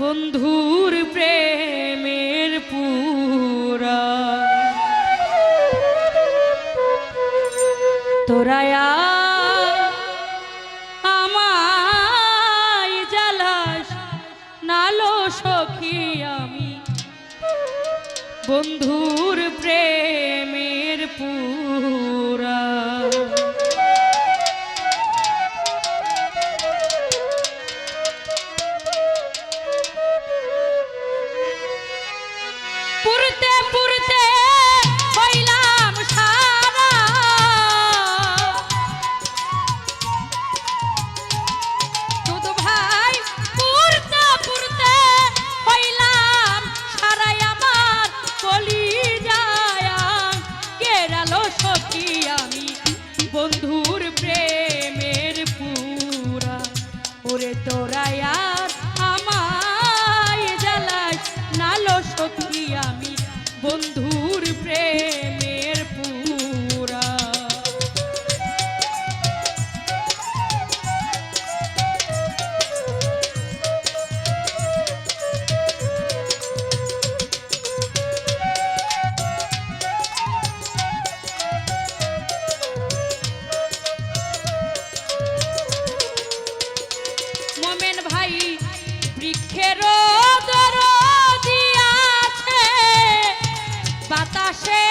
বন্ধুর প্রেমের পুরা। তোরায়া আমায় জ্বালাস নালো সখী আমি। বন্ধুর প্রেম பொறுத்த বৃক্ষের দিয়া আছে বাতাসে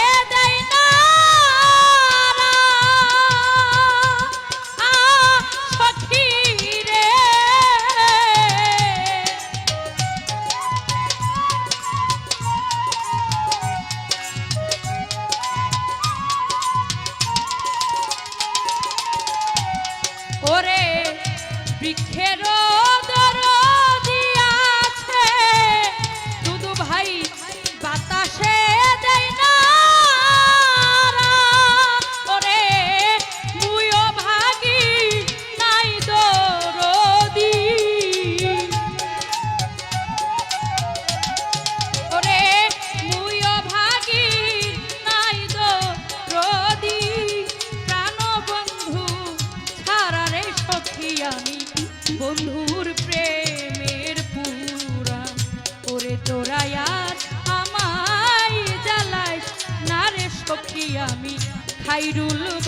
I dulu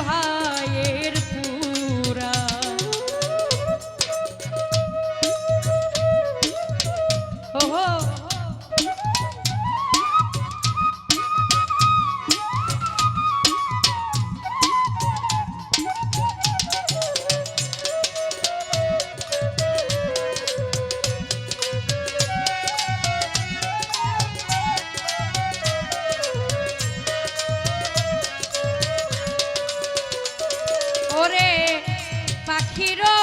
ওরে পাখিরও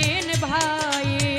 দিন ভাই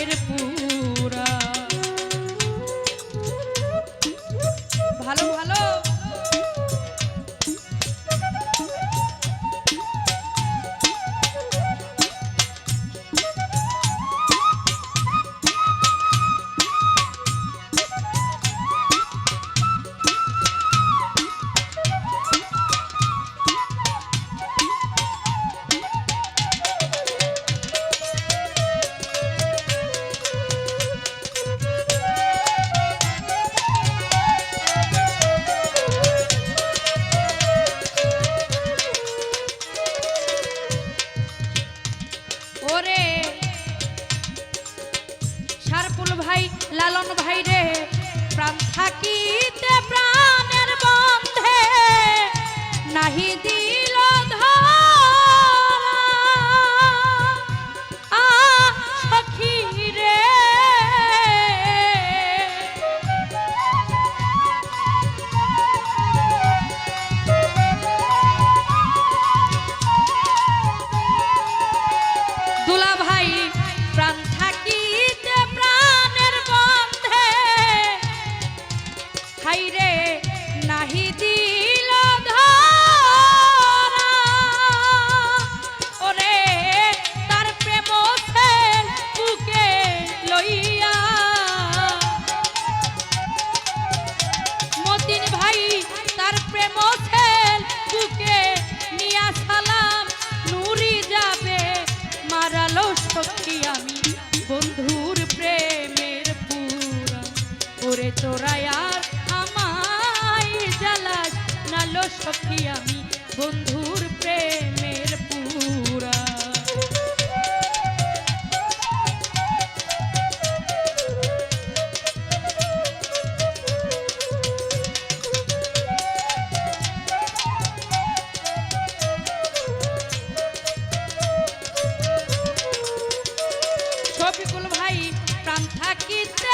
ಆಗಿದ್ದ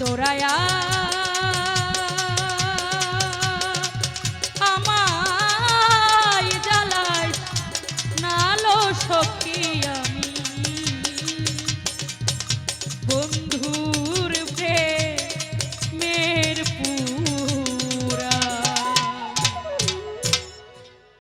ওরে